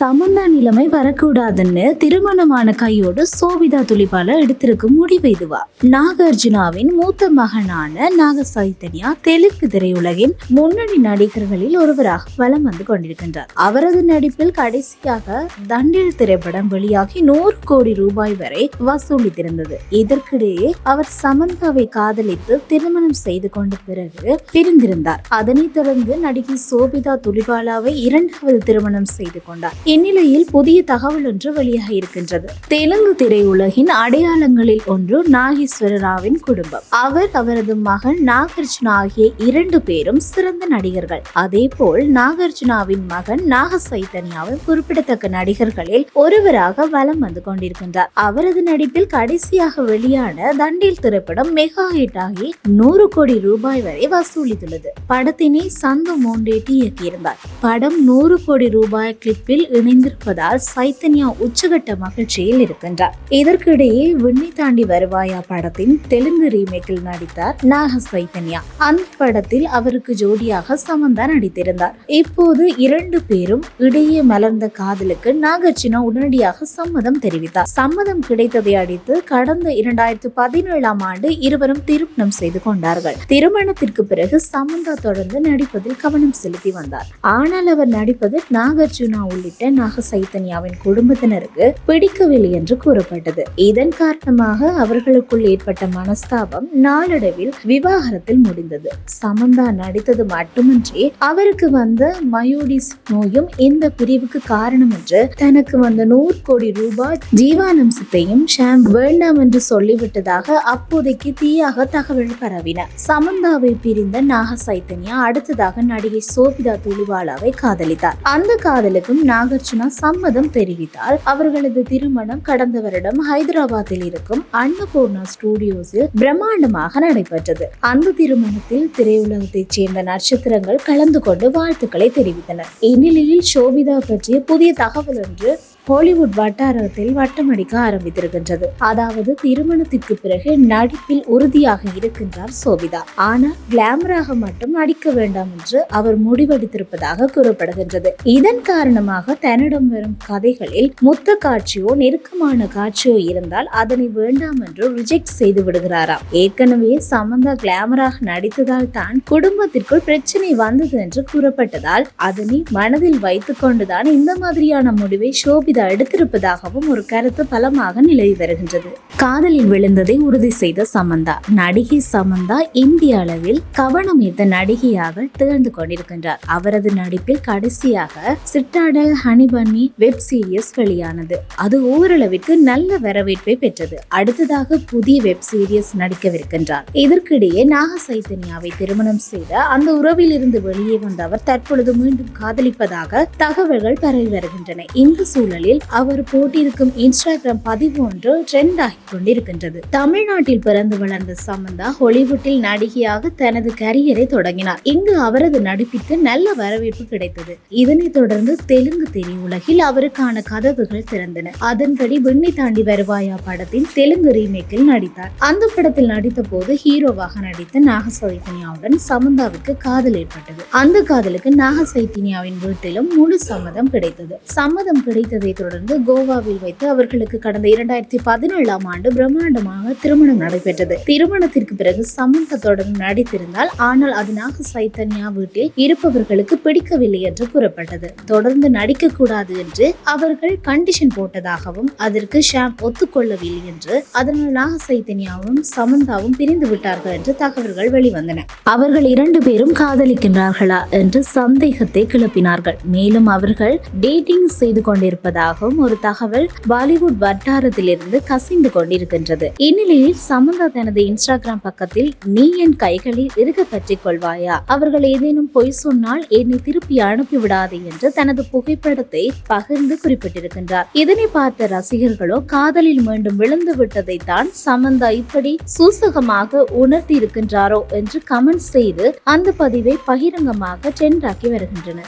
சமந்தா நிலைமை வரக்கூடாதுன்னு திருமணமான கையோடு சோபிதா துளிபால எடுத்திருக்கும் முடிவு இதுவா? நாகார்ஜுனாவின் மூத்த மகனான நாக சைத்தன்யா தெலுங்கு திரையுலகின் முன்னணி நடிகர்களில் ஒருவராக வலம் வந்து கொண்டிருக்கின்றார். அவரது நடிப்பில் கடைசியாக தண்டில் திரைப்படம் வெளியாகி நூறு கோடி ரூபாய் வரை வசூலித்திருந்தது. இதற்கிடையே அவர் சமந்தாவை காதலித்து திருமணம் செய்து கொண்ட பிறகு பிரிந்திருந்தார். அதனைத் தொடர்ந்து நடிகை சோபிதா துளிபாலாவை இரண்டாவது திருமணம் செய்து கொண்டார். இந்நிலையில் புதிய தகவல் ஒன்று வெளியாக இருக்கின்றது. தெலுங்கு திரையுலகின் அடையாளங்களில் ஒன்று நாகேஸ்வர ராவின் குடும்பம். அவர் அவரது மகன் நாகார்ஜுனா ஆகிய இரண்டு பேரும் சிறந்த நடிகர்கள். அதேபோல் நாகார்ஜுனாவின் மகன் நாக சைத்தன்யாவும் குறிப்பிடத்தக்க நடிகர்களில் ஒருவராக வலம் வந்து கொண்டிருக்கின்றார். அவரது நடிப்பில் கடைசியாக வெளியான தண்டில் திரைப்படம் மெகா ஹிட் ஆகி நூறு கோடி ரூபாய் வரை வசூலித்துள்ளது. படத்தினை சந்து மோண்டேட்டி இயக்கியிருந்தார். படம் நூறு கோடி ரூபாய் கிளிப்பில் இணைந்திருப்பதால் சைத்தன்யா உச்சகட்ட மகிழ்ச்சியில் இருக்கின்றார். இதற்கிடையே விண்ணை தாண்டி வருவாயா படத்தின் தெலுங்கு ரீமேக்கில் நடித்தார் நாக சைத்தன்யா. அந்த படத்தில் அவருக்கு ஜோடியாக சமந்தா நடித்திருந்தார். இப்போது இரண்டு பேரும் இடையே மலர்ந்த காதலுக்கு நாகார்ஜுனா உடனடியாக சம்மதம் தெரிவித்தார். சம்மதம் கிடைத்ததை அடித்து கடந்த இரண்டாயிரத்து பதினேழாம் ஆண்டு இருவரும் திருமணம் செய்து கொண்டார்கள். திருமணத்திற்கு பிறகு சமந்தா தொடர்ந்து நடிப்பதில் கவனம் செலுத்தி வந்தார். ஆனால் அவர் நடிப்பது நாகார்ஜுனா உள்ளிட்ட நாக சைத்தன்யாவின் குடும்பத்தினருக்கு பிடிக்கவில்லை என்று கூறப்பட்டது. இதன் காரணமாக அவர்களுக்குள் ஏற்பட்ட மனஸ்தாபம் நாளடைவில் விவாகரத்தில் முடிந்தது. சமந்தா நடித்தது மட்டுமின்றி அவருக்கு வந்த மயோடிஸ் நோயும் இந்த பிரிவுக்கு காரணம் என்று தனக்கு வந்த நூறு கோடி ரூபாய் ஜீவானம்சத்தையும் ஷாம் வேண்டாம் என்று சொல்லிவிட்டதாக அப்போதைக்கு தீயாக தகவல் பரவின. சமந்தாவை பிரிந்த நாக சைத்தன்யா அடுத்ததாக நடிகை சோபிதா துளிவாலாவை காதலித்தார். அந்த காதலுக்கும் நாகார்ஜுனா சம்மதம் தெரிவித்தால் அவர்களது திருமணம் கடந்த வருடம் ஹைதராபாத்தில் இருக்கும் அன்னபூர்ணா ஸ்டுடியோஸில் பிரம்மாண்டமாக நடைபெற்றது. அந்த திருமணத்தில் திரையுலகத்தைச் சேர்ந்த நட்சத்திரங்கள் கலந்து கொண்டு வாழ்த்துக்களை தெரிவித்தனர். இந்நிலையில் சோபிதா பற்றிய புதிய தகவல் ஒன்று ஹாலிவுட் வட்டாரத்தில் வட்டமடிக்க ஆரம்பித்திருக்கின்றது. அதாவது திருமணத்திற்கு பிறகு நடிப்பில் உறுதியாக இருக்கின்றார் சோபிதா. ஆனால் கிளாமராக மட்டும் நடிக்க வேண்டாம் என்று அவர் முடிவெடுத்திருப்பதாக கூறப்படுகின்றது. இதன் காரணமாக தன்னிடம் வரும் கதைகளில் முத்த காட்சியோ நெருக்கமான காட்சியோ இருந்தால் அதனை வேண்டாம் என்று ரிஜெக்ட் செய்து விடுகிறாராம். ஏற்கனவே சமந்தா கிளாமராக நடித்ததால் தான் குடும்பத்திற்குள் பிரச்சனை வந்தது என்று கூறப்பட்டதால் அதனை மனதில் வைத்துக்கொண்டுதான் இந்த மாதிரியான முடிவை சோபிதா எடுத்திருப்பதாகவும் ஒரு கருத்து பலமாக நிலவி வருகின்றது. காதலில் விழுந்ததை உறுதி செய்த சமந்தா நடிகை சமந்தா இந்திய அளவில் கவனம் ஈர்த்த நடிகையாக திகழ்ந்து கொண்டிருக்கின்றார். அவரது நடிப்பில் கடைசியாக சிட்டாடல் ஹனிபன்னி வெப் சீரியஸ் வெளியானது. அது ஓரளவிற்கு நல்ல வரவேற்பை பெற்றது. அடுத்ததாக புதிய வெப் சீரியஸ் நடிக்கவிருக்கின்றார். இதற்கிடையே நாக சைத்தன்யாவை திருமணம் செய்த அந்த உறவில் இருந்து வெளியே வந்த அவர் தற்பொழுது மீண்டும் காதலிப்பதாக தகவல்கள் பரவி வருகின்றன. இந்த சூழலில் அவர் போட்டிருக்கும் இன்ஸ்டாகிராம் பதிவு ஒன்று ட்ரெண்ட் ஆகி கொண்டிருக்கின்றது. தமிழ்நாட்டில் பிறந்து வளர்ந்த சமந்தா ஹாலிவுட்டில் நடிகையாக தனது கரியரை தொடங்கினார். இங்கு அவரது நடிப்பிற்கு நல்ல வரவேற்பு கிடைத்தது. இதனைத் தொடர்ந்து தெலுங்கு திரையுலகில் அவருக்கான கதவுகள் திறந்தன. அதன்படி விண்ணை தாண்டி வருவாயா படத்தின் தெலுங்கு ரீமேக்கில் நடித்தார். அந்த படத்தில் நடித்த போது ஹீரோவாக நடித்த நாக சைத்தன்யாவுடன் சமந்தாவுக்கு காதல் ஏற்பட்டது. அந்த காதலுக்கு நாக சைத்தன்யாவின் வீட்டிலும் முழு சம்மதம் கிடைத்தது. சம்மதம் கிடைத்ததை தொடர்ந்து கோவாவில் வைத்து அவர்களுக்கு கடந்த இரண்டாயிரத்தி பதினேழாம் ஆண்டு பிரம்மாண்டமாக திருமணம் நடைபெற்றது. திருமணத்திற்கு பிறகு சமந்தா தொடர்ந்து நடித்திருந்தால் ஆனால் அது நாக சைத்தன்யா வீட்டில் இருப்பவர்களுக்கு பிடிக்கவில்லை என்று கூறப்பட்டது. தொடர்ந்து நடிக்க கூடாது என்று அவர்கள் கண்டிஷன் போட்டதாகவும் அதற்கு ஷாம் ஒத்துக்கொள்ளவில்லை என்று அதனால் நாக சைத்தன்யாவும் சமந்தாவும் பிரிந்து விட்டார்கள் என்று தகவல்கள் வெளிவந்தன. அவர்கள் இரண்டு பேரும் காதலிக்கின்றார்களா என்று சந்தேகத்தை கிளப்பினார்கள். மேலும் அவர்கள் டேட்டிங் செய்து கொண்டிருப்பதாகவும் ஒரு தகவல் பாலிவுட் வட்டாரத்திலிருந்து கசிந்து கொண்டிருக்கின்றது. இந்நிலையில் சமந்தா தனது இன்ஸ்டாகிராம் பக்கத்தில் நீ என் கைகளில் இருக பற்றிக் கொள்வாயா? அவர்கள் ஏதேனும் பொய் சொன்னால் என்னை திருப்பி அனுப்பிவிடாது என்று தனது புகைப்படத்தை பகிர்ந்து குறிப்பிட்டிருக்கின்றார். இதனை பார்த்த ரசிகர்களோ காதலில் மீண்டும் விழுந்து விட்டதை தான் சமந்தா இப்படி சூசகமாக உணர்த்தி இருக்கின்றாரோ என்று கமெண்ட் செய்து அந்த பதிவை பகிரங்கமாக ட்ரெண்டாக்கி வருகின்றனர்.